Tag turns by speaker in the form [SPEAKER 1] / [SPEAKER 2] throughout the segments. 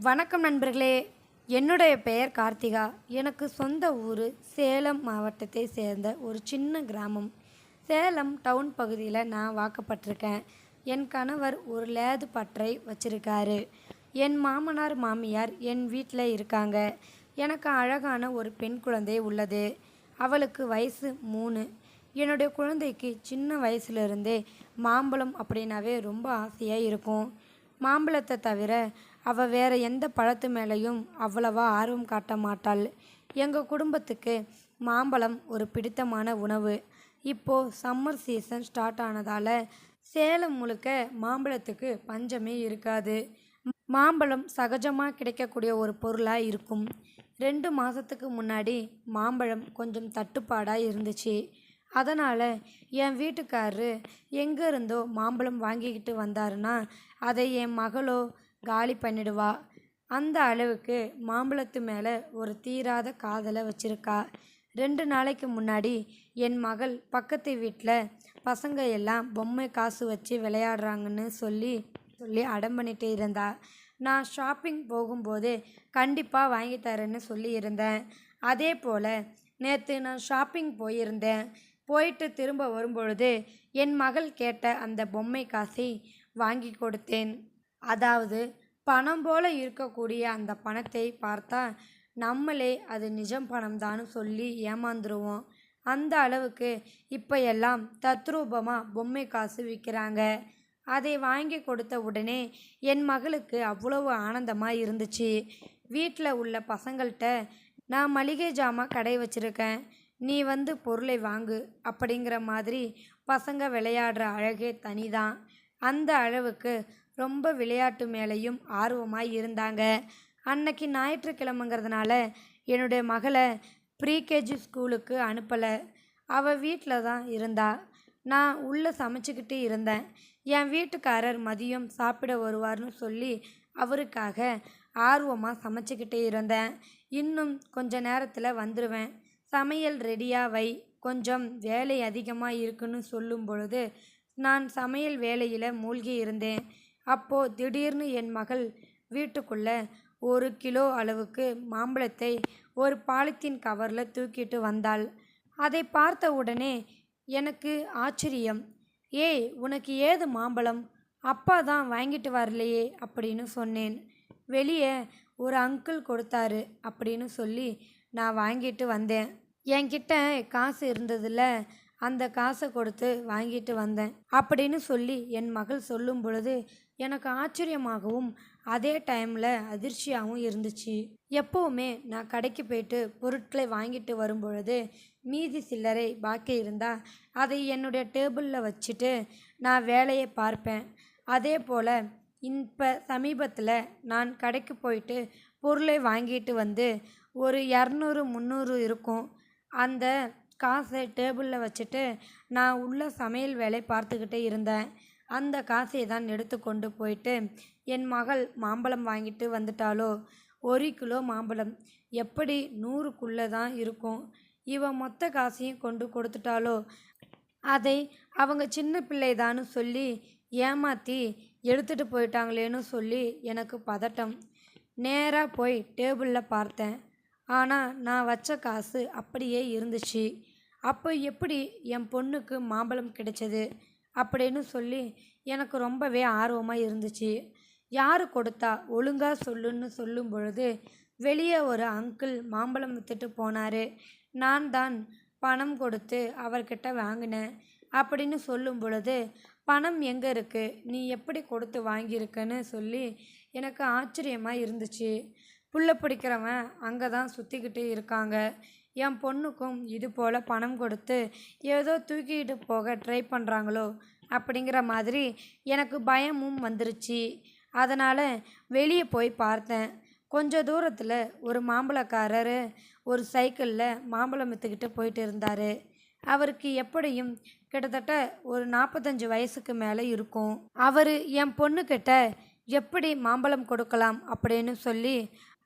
[SPEAKER 1] வணக்கம் நண்பர்களே. என்னுடைய பெயர் கார்த்திகா. எனக்கு சொந்த ஊர் சேலம் மாவட்டத்தை சேர்ந்த ஒரு சின்ன கிராமம். சேலம் டவுன் பகுதியில் நான் வாக்கப்பட்டிருக்கேன். என் கணவர் ஒரு லேது பற்றை வச்சிருக்காரு. என் மாமனார் மாமியார் என் வீட்டில் இருக்காங்க. எனக்கு அழகான ஒரு பெண் குழந்தை உள்ளது. அவளுக்கு வயசு மூணு. என்னுடைய குழந்தைக்கு சின்ன வயசுலேருந்தே மாம்பழம் அப்படின்னாவே ரொம்ப ஆசையாக இருக்கும். மாம்பழத்தை தவிர அவள் வேற எந்த பழத்து மேலேயும் அவ்வளவா ஆர்வம் காட்ட மாட்டாள். எங்கள் குடும்பத்துக்கு மாம்பழம் ஒரு பிடித்தமான உணவு. இப்போது சம்மர் சீசன் ஸ்டார்ட் ஆனதால் சேலம் முழுக்க மாம்பழத்துக்கு பஞ்சமே இருக்காது. மாம்பழம் சகஜமாக கிடைக்கக்கூடிய ஒரு பொருளாக இருக்கும். ரெண்டு மாதத்துக்கு முன்னாடி மாம்பழம் கொஞ்சம் தட்டுப்பாடாக இருந்துச்சு. அதனால் என் வீட்டுக்காரரு எங்கே இருந்தோ மாம்பழம் வாங்கிக்கிட்டு வந்தாருன்னா அதை என் மகளோ காலி பண்ணிடுவா. அந்த அளவுக்கு மாம்பழத்து மேலே ஒரு தீராத காதலை வச்சிருக்கா. ரெண்டு நாளைக்கு முன்னாடி என் மகள் பக்கத்து வீட்டில் பசங்க எல்லாம் பொம்மை காசு வச்சு விளையாடுறாங்கன்னு சொல்லி சொல்லி அடம் பண்ணிட்டு இருந்தா. நான் ஷாப்பிங் போகும்போது கண்டிப்பாக வாங்கி தரேன்னு சொல்லி இருந்தேன். அதே போல் நேற்று நான் ஷாப்பிங் போயிருந்தேன். போயிட்டு திரும்ப வரும்பொழுது என் மகள் கேட்ட அந்த பொம்மை காசை வாங்கி கொடுத்தேன். அதாவது பணம் போல இருக்கக்கூடிய அந்த பணத்தை பார்த்தா நம்மளே அது நிஜம் பணம்தான்னு சொல்லி ஏமாந்துருவோம். அந்த அளவுக்கு இப்போ எல்லாம் தத்ரூபமாக பொம்மை காசு விற்கிறாங்க அதை வாங்கி கொடுத்த உடனே என் மகளுக்கு அவ்வளவு ஆனந்தமாக இருந்துச்சு. வீட்டில் உள்ள பசங்கள்கிட்ட நான் மளிகை ஜாமான் கடை வச்சுருக்கேன். நீ வந்து பொருளை வாங்கு அப்படிங்கிற மாதிரி பசங்க விளையாடுற அழகே தனிதான். அந்த அளவுக்கு ரொம்ப விளையாட்டு மேலேயும் ஆர்வமாக இருந்தாங்க. அன்னைக்கு ஞாயிற்றுக்கிழமைங்கிறதுனால என்னுடைய மகளை ப்ரீகேஜி ஸ்கூலுக்கு அனுப்பலை. அவள் வீட்டில் தான் இருந்தா. நான் உள்ளே சமைச்சிக்கிட்டு இருந்தேன். என் வீட்டுக்காரர் மதியம் சாப்பிட வருவார்னு சொல்லி அவருக்காக ஆர்வமாக சமைச்சிக்கிட்டே இருந்தேன். இன்னும் கொஞ்ச நேரத்தில் வந்துடுவேன் சமையல் ரெடியாக வை. கொஞ்சம் வேலை அதிகமாக இருக்குன்னு சொல்லும் பொழுது நான் சமையல் வேலையில் மூழ்கி இருந்தேன். அப்போது திடீர்னு என் மகள் வீட்டுக்குள்ளே ஒரு கிலோ அளவுக்கு மாம்பழத்தை ஒரு பாலித்தீன் கவரில் தூக்கிட்டு வந்தாள். அதை பார்த்த உடனே எனக்கு ஆச்சரியம். ஏய் உனக்கு ஏது மாம்பழம்? அப்பா தான் வாங்கிட்டு வரலையே அப்படின்னு சொன்னேன். வெளியே ஒரு அங்கிள் கொடுத்தாரு அப்படின்னு சொல்லி நான் வாங்கிட்டு வந்தேன். என்கிட்ட காசு இருந்ததில்ல அந்த காசை கொடுத்து வாங்கிட்டு வந்தேன் அப்படின்னு சொல்லி என் மகள் சொல்லும் பொழுது எனக்கு ஆச்சரியமாகவும் அதே டைமில் அதிர்ச்சியாகவும் இருந்துச்சு. எப்போவுமே நான் கடைக்கு போயிட்டு பொருட்களை வாங்கிட்டு வரும்பொழுது மீதி சில்லறை பாக்கி இருந்தால் அதை என்னுடைய டேபிளில் வச்சுட்டு நான் வேலையை பார்ப்பேன். அதே போல் இப்போ சமீபத்தில் நான் கடைக்கு போயிட்டு பொருளை வாங்கிட்டு வந்து ஒரு இரநூறு முந்நூறு இருக்கும். அந்த காசை டேபிளில் வச்சுட்டு நான் உள்ள சமையல் வேலை பார்த்துக்கிட்டே இருந்தேன். அந்த காசை தான் எடுத்து கொண்டு போயிட்டு என் மகள் மாம்பழம் வாங்கிட்டு வந்துட்டாலோ ஒரு கிலோ மாம்பழம். எப்படி நூறுக்குள்ளே தான் இருக்கும்? இவன் மொத்த காசையும் கொண்டு கொடுத்துட்டாலோ அதை அவங்க சின்ன பிள்ளைதான்னு சொல்லி ஏமாற்றி எடுத்துகிட்டு போயிட்டாங்களேன்னு சொல்லி எனக்கு பதட்டம். நேராக போய் டேபிளில் பார்த்தேன். ஆனால் நான் வச்ச காசு அப்படியே இருந்துச்சு. அப்போ எப்படி என் பொண்ணுக்கு மாம்பழம் கிடைச்சது? அப்படின்னு சொல்லி எனக்கு ரொம்பவே ஆர்வமாக இருந்துச்சு. யார் கொடுத்தா ஒழுங்காக சொல்லுன்னு சொல்லும் பொழுது வெளியே ஒரு அங்கிள் மாம்பழம் விற்றுட்டு போனார். நான் தான் பணம் கொடுத்து அவர்கிட்ட வாங்கினேன் அப்படின்னு சொல்லும் பொழுது பணம் எங்கே இருக்குது நீ எப்படி கொடுத்து வாங்கியிருக்கன்னு சொல்லி எனக்கு ஆச்சரியமாக இருந்துச்சு. புள்ள பிடிக்கிறவன் அங்கே தான் சுற்றிக்கிட்டு இருக்காங்க. என் பொண்ணுக்கும் இது போல் பணம் கொடுத்து ஏதோ தூக்கிட்டு போக ட்ரை பண்ணுறாங்களோ அப்படிங்கிற மாதிரி எனக்கு பயமும் வந்துருச்சு. அதனால் வெளியே போய் பார்த்தேன். கொஞ்ச தூரத்தில் ஒரு மாம்பழக்காரர் ஒரு சைக்கிளில் மாம்பழம் விற்றுக்கிட்டு போயிட்டு இருந்தார். அவருக்கு எப்படியும் கிட்டத்தட்ட ஒரு நாற்பத்தஞ்சு வயசுக்கு மேலே இருக்கும். அவர் என் பொண்ணுக்கிட்ட எப்படி மாம்பழம் கொடுக்கலாம் அப்படின்னு சொல்லி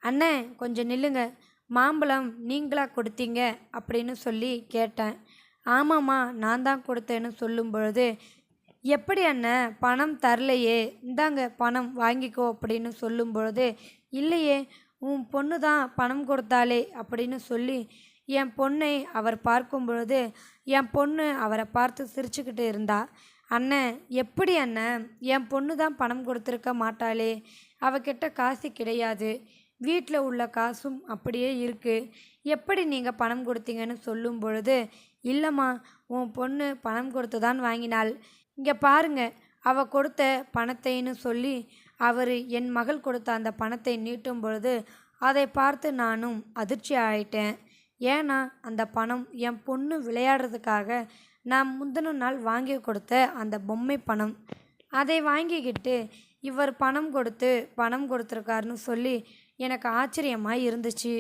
[SPEAKER 1] அண்ணே கொஞ்சம் நில்லுங்க. மாம்பழம் நீங்களா கொடுத்தீங்க அப்படின்னு சொல்லி கேட்டேன். ஆமாம்மா நான் தான் கொடுத்தேன்னு சொல்லும் பொழுது எப்படி அண்ணன் பணம் தரலையே இந்தாங்க பணம் வாங்கிக்கோ அப்படின்னு சொல்லும் பொழுது இல்லையே உன் பொண்ணு தான் பணம் கொடுத்தாளே அப்படின்னு சொல்லி என் பொண்ணை அவர் பார்க்கும் பொழுது என் பொண்ணு அவரை பார்த்து சிரிச்சுக்கிட்டு இருந்தா அண்ணன் எப்படி அண்ணன் என் பொண்ணு தான் பணம் கொடுத்துருக்க மாட்டாளே அவகிட்ட காசு கிடையாது வீட்டில் உள்ள காசும் அப்படியே இருக்குது எப்படி நீங்கள் பணம் கொடுத்தீங்கன்னு சொல்லும் பொழுது இல்லைம்மா உன் பொண்ணு பணம் கொடுத்து தான் வாங்கினாள். இங்கே பாருங்க அவ கொடுத்த பணத்தைன்னு சொல்லி அவர் என் மகள் கொடுத்த அந்த பணத்தை நீட்டும் பொழுது அதை பார்த்து நானும் அதிர்ச்சி ஆயிட்டேன். ஏன்னா அந்த பணம் என் பொண்ணு விளையாடுறதுக்காக நான் முந்தின நாள் வாங்கி கொடுத்த அந்த பொம்மை பணம். அதை வாங்கிக்கிட்டு இவர் பணம் கொடுத்து பணம் கொடுத்துருக்காருன்னு சொல்லி எனக்கு ஆச்சரியமாக இருந்துச்சு.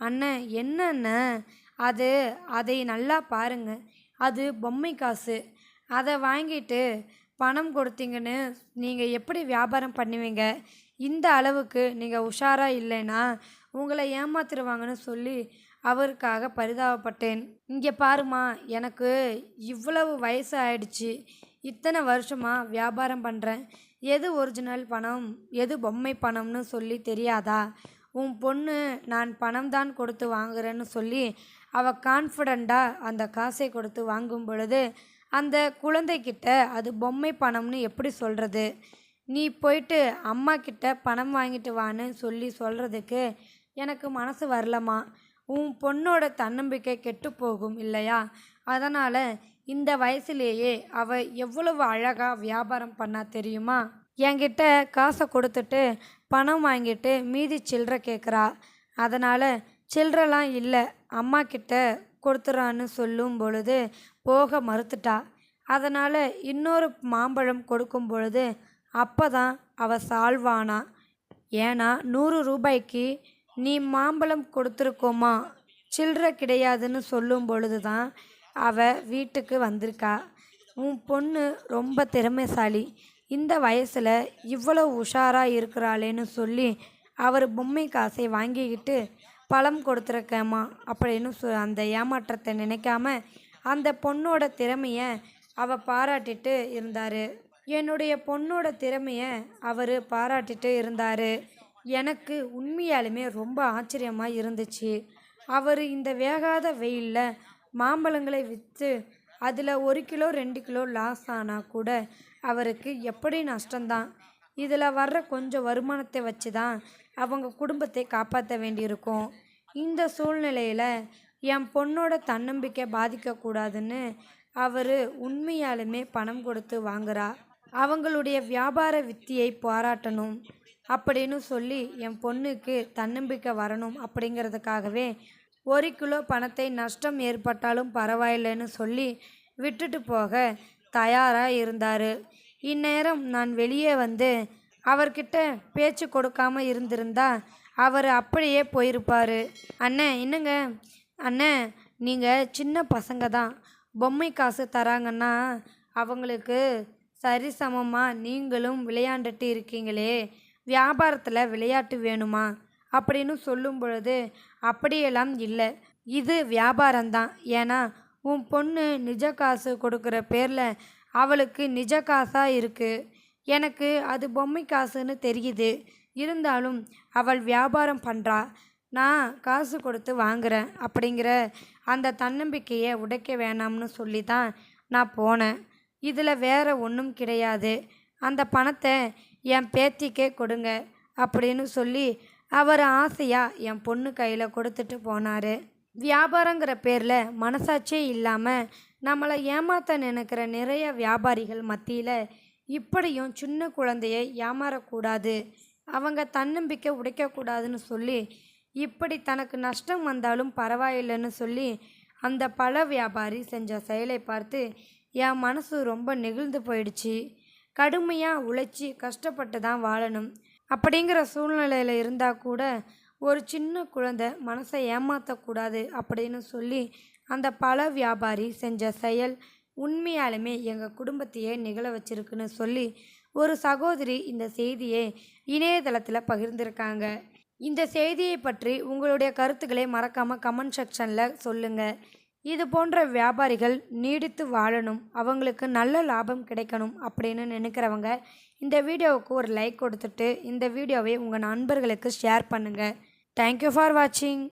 [SPEAKER 1] அண்ணன் என்ன அது அதை நல்லா பாருங்க. அது பொம்மை காசு. அதை வாங்கிட்டு பணம் கொடுத்தீங்கன்னு நீங்கள் எப்படி வியாபாரம் பண்ணுவீங்க? இந்த அளவுக்கு நீங்கள் உஷாராக இல்லைன்னா உங்களை ஏமாத்திருவாங்கன்னு சொல்லி அவருக்காக பரிதாபப்பட்டேன். இங்கே பாருமா எனக்கு இவ்வளவு வயசு ஆயிடுச்சு. இத்தனை வருஷமாக வியாபாரம் பண்ணுறேன் எது ஒரிஜினல் பணம்? எது பொம்மை பணம்னு சொல்லி தெரியாதா? உன் பொண்ணு நான் பணம் தான் கொடுத்து வாங்குறேன்னு சொல்லி அவள் கான்ஃபிடண்ட்டாக அந்த காசை கொடுத்து வாங்கும் பொழுது அந்த குழந்தைக்கிட்ட அது பொம்மை பணம்னு எப்படி சொல்கிறது நீ போயிட்டு அம்மா கிட்ட பணம் வாங்கிட்டு வான்னு சொல்லி சொல்கிறதுக்கு எனக்கு மனசு வரலம்மா. உன் பொண்ணோட தன்னம்பிக்கை கெட்டு போகும் இல்லையா? அதனால் இந்த வயசுலேயே அவ எவ்வளவு அழகாக வியாபாரம் பண்ணா தெரியுமா? என்கிட்ட காசை கொடுத்துட்டு பணம் வாங்கிட்டு மீதி சில்லற கேட்குறா அதனால் சில்லறலாம் இல்லை அம்மா கிட்ட கொடுத்துறான்னு சொல்லும் பொழுது போக மறுத்துட்டா. அதனால் இன்னொரு மாம்பழம் கொடுக்கும் பொழுது அப்போ தான் அவள் சால்வானா? ஏன்னா நூறு ரூபாய்க்கு நீ மாம்பழம் கொடுத்துருக்கோமா? சில்லறை கிடையாதுன்னு சொல்லும் பொழுது தான் அவள் வீட்டுக்கு வந்திருக்கா. உன் பொண்ணு ரொம்ப திறமைசாலி. இந்த வயசில் இவ்வளோ உஷாராக இருக்கிறாளேன்னு சொல்லி அவர் பொம்மை காசை வாங்கிக்கிட்டு பழம் கொடுத்துருக்கேம்மா அப்படின்னு சொ அந்த ஏமாற்றத்தை நினைக்காம அந்த பொண்ணோட திறமையை அவ பாராட்டிட்டு இருந்தார். என்னுடைய பொண்ணோட திறமையை அவர் பாராட்டிட்டு இருந்தார். எனக்கு உண்மையாலுமே ரொம்ப ஆச்சரியமாக இருந்துச்சு. அவர் இந்த வேகாத வெயிலில் மாம்பழங்களை விற்று அதில் ஒரு கிலோ ரெண்டு கிலோ லாஸ் ஆனால் கூட அவருக்கு எப்படி நஷ்டம்தான்? இதில் வர்ற கொஞ்சம் வருமானத்தை வச்சு தான் அவங்க குடும்பத்தை காப்பாற்ற வேண்டியிருக்கும். இந்த சூழ்நிலையில் என் பொண்ணோட தன்னம்பிக்கை பாதிக்கக்கூடாதுன்னு அவர் உண்மையாலுமே பணம் கொடுத்து வாங்குறா. அவங்களுடைய வியாபார வித்தியை பாராட்டணும் அப்படின்னு சொல்லி என் பொண்ணுக்கு தன்னம்பிக்கை வரணும் அப்படிங்கிறதுக்காகவே ஒரு கிலோ பணத்தை நஷ்டம் ஏற்பட்டாலும் பரவாயில்லைன்னு சொல்லி விட்டுட்டு போக தயாராக இருந்தார். இந்நேரம் நான் வெளியே வந்து அவர்கிட்ட பேச்சு கொடுக்காம இருந்திருந்தா அவர் அப்படியே போயிருப்பார். அண்ணே என்னங்க? அண்ணே நீங்கள் சின்ன பசங்க தான். பொம்மை காசு தராங்கன்னா அவங்களுக்கு சரிசமமாக நீங்களும் விளையாண்டுட்டு இருக்கீங்களே. வியாபாரத்தில் விளையாட்டு வேணுமா? அப்படின்னு சொல்லும் பொழுது அப்படியெல்லாம் இல்லை. இது வியாபாரம்தான். ஏன்னா உன் பொண்ணு நிஜ காசு கொடுக்குற பேரில் அவளுக்கு நிஜ காசாக இருக்குது எனக்கு அது பொம்மை காசுன்னு தெரியுது. இருந்தாலும் அவள் வியாபாரம் பண்ணுறா நான் காசு கொடுத்து வாங்குறேன். அப்படிங்கிற அந்த தன்னம்பிக்கையை உடைக்க வேணாம்னு சொல்லி தான் நான் போனேன். இதில் வேற ஒன்றும் கிடையாது. அந்த பணத்தை என் பேத்திக்கே கொடுங்க அப்படின்னு சொல்லி அவர் ஆசையாக என் பொண்ணு கையில் கொடுத்துட்டு போனார். வியாபாரங்கிற பேரில் மனசாட்சியே இல்லாமல் நம்மளை ஏமாத்த நினைக்கிற நிறைய வியாபாரிகள் மத்தியில் இப்படியும் சின்ன குழந்தையை ஏமாறக்கூடாது. அவங்க தன்னம்பிக்கை உடைக்கக்கூடாதுன்னு சொல்லி இப்படி தனக்கு நஷ்டம் வந்தாலும் பரவாயில்லைன்னு சொல்லி அந்த பழ வியாபாரி செஞ்ச செயலை பார்த்து என் மனசு ரொம்ப நெகிழ்ந்து போயிடுச்சு. கடுமையாக உழைச்சி கஷ்டப்பட்டு தான் வாழணும். அப்படிங்கிற சூழ்நிலையில் இருந்தால் கூட ஒரு சின்ன குழந்தை மனசை ஏமாற்றக்கூடாது அப்படின்னு சொல்லி அந்த பழ வியாபாரி செஞ்ச செயல் உண்மையாலுமே எங்கள் குடும்பத்தையே நிகழ வச்சிருக்குன்னு சொல்லி ஒரு சகோதரி இந்த செய்தியை இணையதளத்தில் பகிர்ந்திருக்காங்க. இந்த செய்தியை பற்றி உங்களுடைய கருத்துக்களை மறக்காமல் கமெண்ட் செக்ஷனில் சொல்லுங்கள் இது போன்ற வியாபாரிகள் நீடித்து வாழணும் அவங்களுக்கு நல்ல லாபம் கிடைக்கணும் அப்படின்னு நினைக்கிறவங்க இந்த வீடியோவுக்கு ஒரு லைக் கொடுத்துட்டு இந்த வீடியோவை உங்கள் நண்பர்களுக்கு ஷேர் பண்ணுங்கள் தேங்க்யூ ஃபார் வாட்சிங்